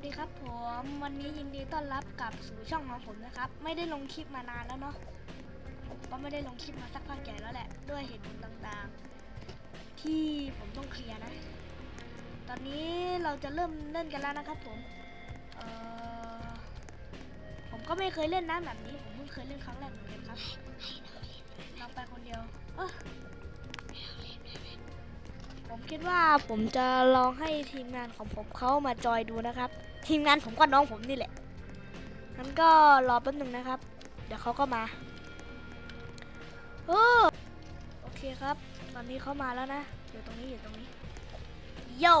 วัสดีครับผมวันนี้ยินดีต้อนรับกลับสู่ช่องของผมนะครับ ไม่ได้ลงคลิปมานานแล้วเนาะผมก็ไม่ได้ลงคลิปมาสักพักใหญ่แล้วแหละ ด้วยเหตุผลต่างๆ ที่ผมต้องเคลียร์นะ ตอนนี้เราจะเริ่มเล่นกันแล้วนะครับผมเอ่อผมก็ไม่เคยเล่นนะแบบนี้ ผมเพิ่งเคยเล่นครั้งแรกเหมือนกันครับลองไปคนเดียว เออ ผมคิดว่าผมจะลองให้ทีมงานของผมเขามาจอยดูนะครับ ทีมงานผมก็น้องผมนี่แหละงั้นก็รอแป๊บหนึ่งนะครับ เดี๋ยวเขาก็มาโอ้โอเคครับ ตอนนี้เขามาแล้วนะอยู่ตรงนี้อยู่ตรงนี้โย่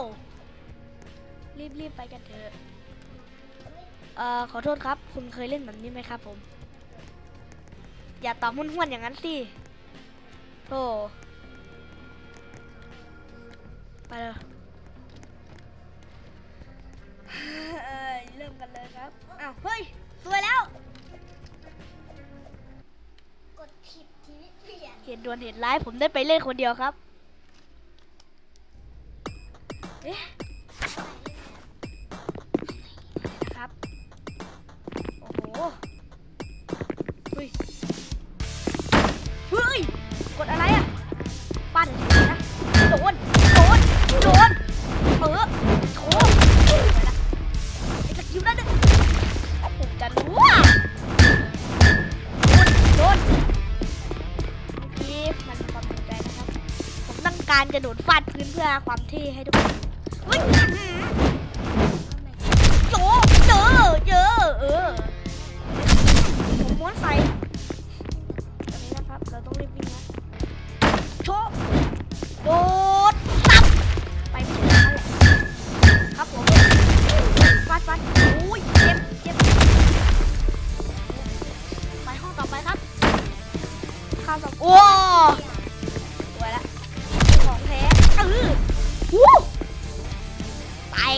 รีบรีบไปกันเถอะเอ่อขอโทษครับ คุณเคยเล่นแบบนี้ไหมครับผม อย่าตอบมุ่นๆอย่างนั้นสิโธ่ เลยเอ้ยเริ่มกันเลยครับ อ้าว เฮ้ย สวยแล้ว กดผิดชีวิตเปลี่ยน เหตุด่วนเหตุร้ายผมได้ไปเล่นคนเดียวครับ ความที่ให้ทุกคน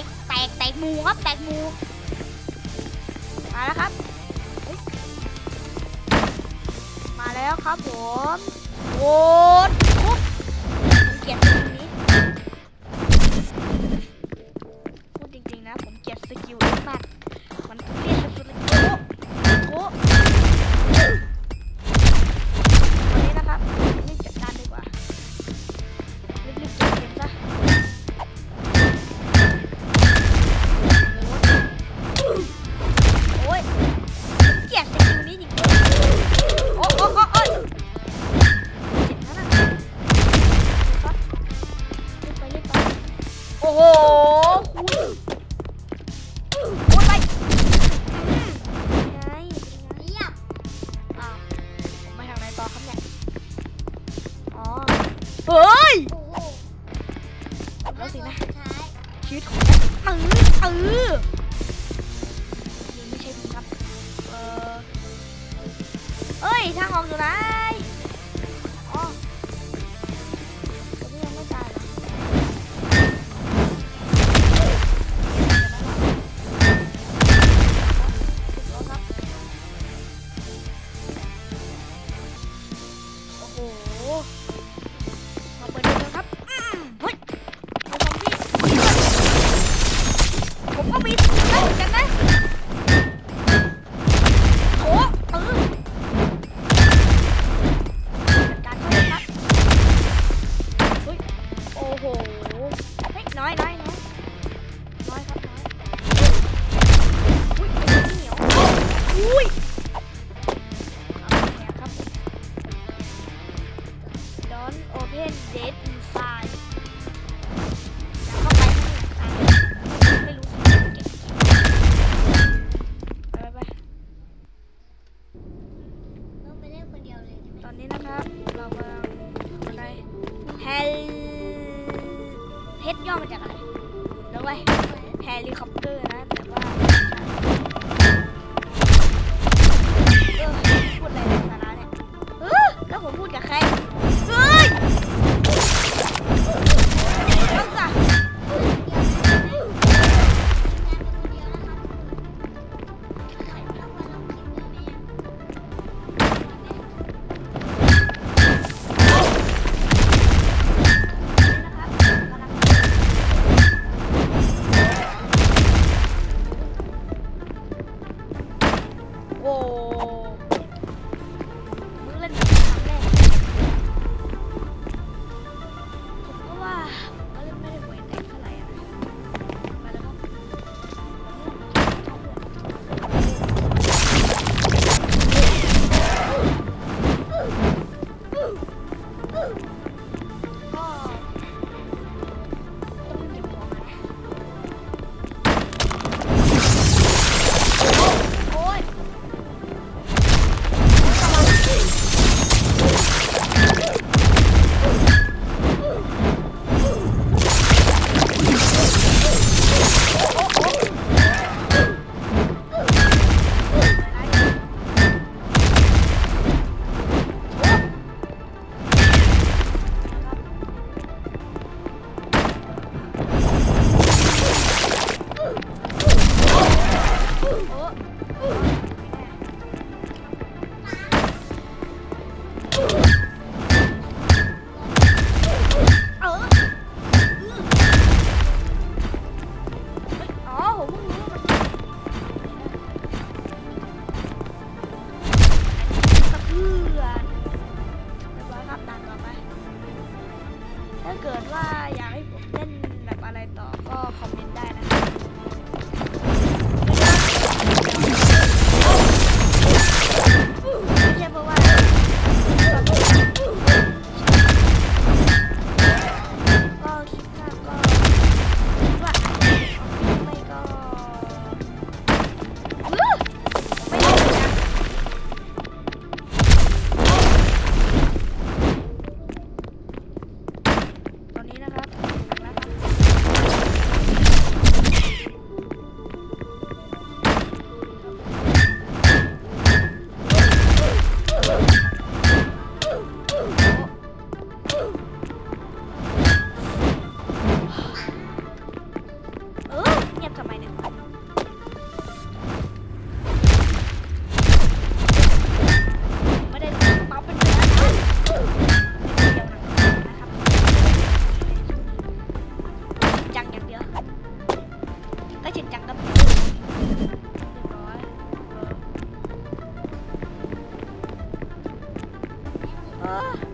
กแตกแตกหมูครับแตกหมูมาแล้วครับ มาแล้วครับผมโอ้ปุ๊บผมเกียดสกิลนี้ ครับเนี่ย อ๋อ เฮ้ย โอ้แล้วสินะ ชีวิตของฉัเออเออ people เพชรย่อมาจากอะไรแล้วไว้แฮลิคอปเตอร์นะแต่ว่าเออพูดอะไรในภาษะเนี่ยเออแล้วผมพูดกับใคร Ah.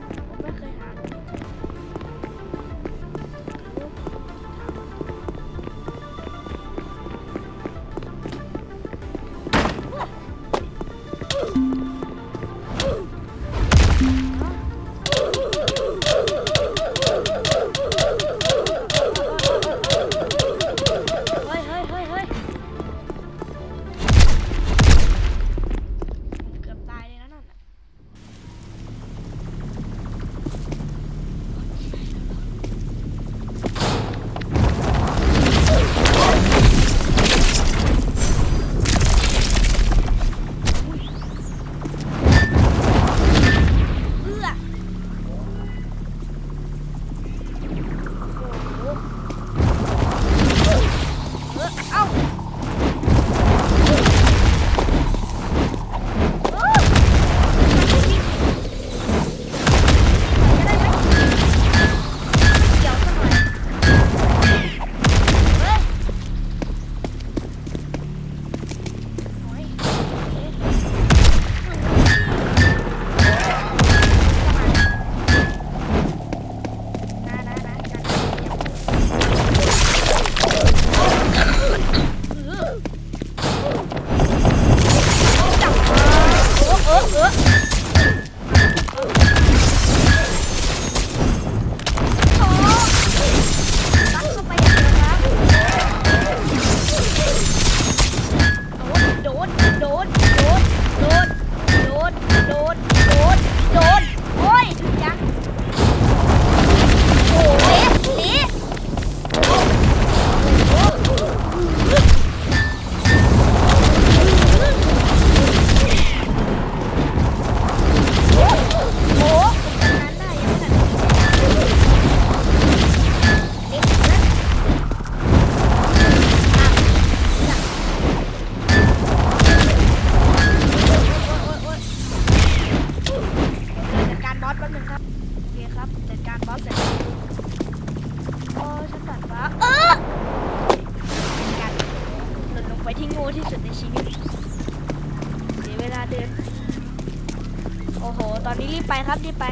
ครับรีบไป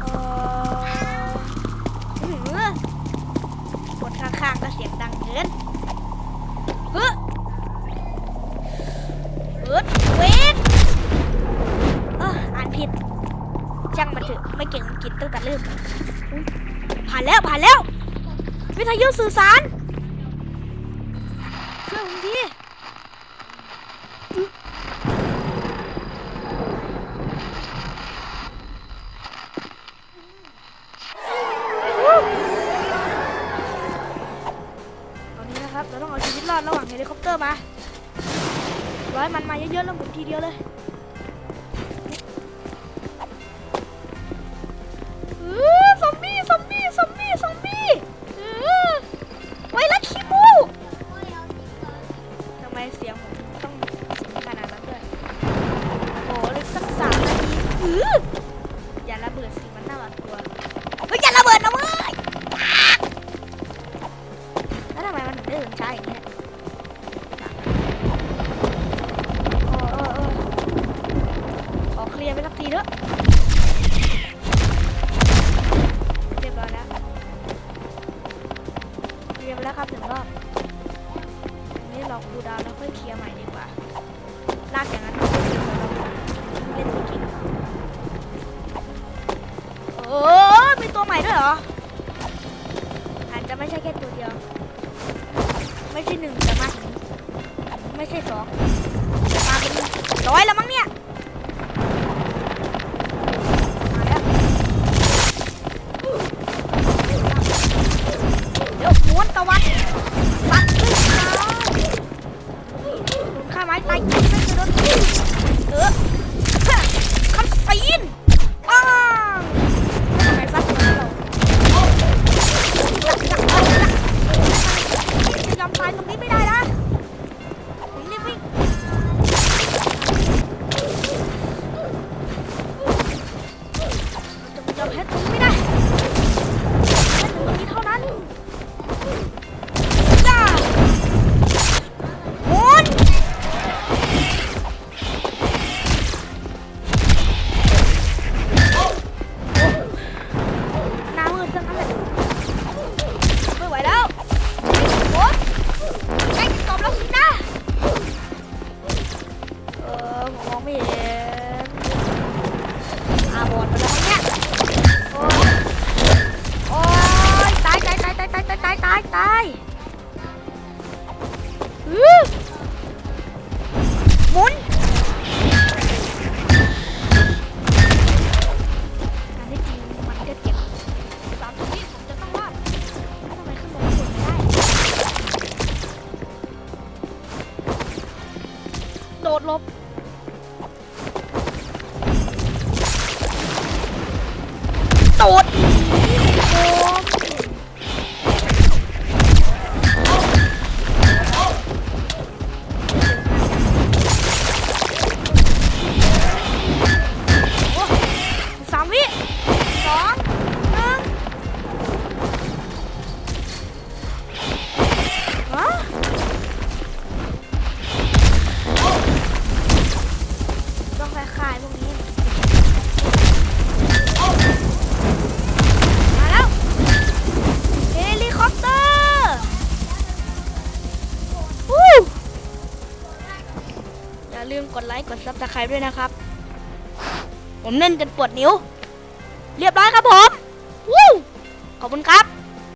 เออคนข้างๆก็เสียงดังเกินเฮ้อเฮ้เวนอ่านผิดช่งมันเถอะไม่เก่งกิษตั้งแต่เริ่มผ่านแล้วผ่านแล้ว วิทยุสื่อสารเช่วยผมที เฮลิคอปเตอร์มาร้อยมันมาเยอะๆแล้วหมุนทีเดียวเลย เหรอ อาจจะไม่ใช่แค่ตัวเดียว ไม่ใช่หนึ่งแต่มาไม่ใช่สองมาเป็นร้อยแล้วมั้งเนี่ย ตูด โอ้ ซับสไครป์ด้วยนะครับ ผมเล่นจนปวดนิ้ว เรียบร้อยครับผม วู้ขอบคุณครับ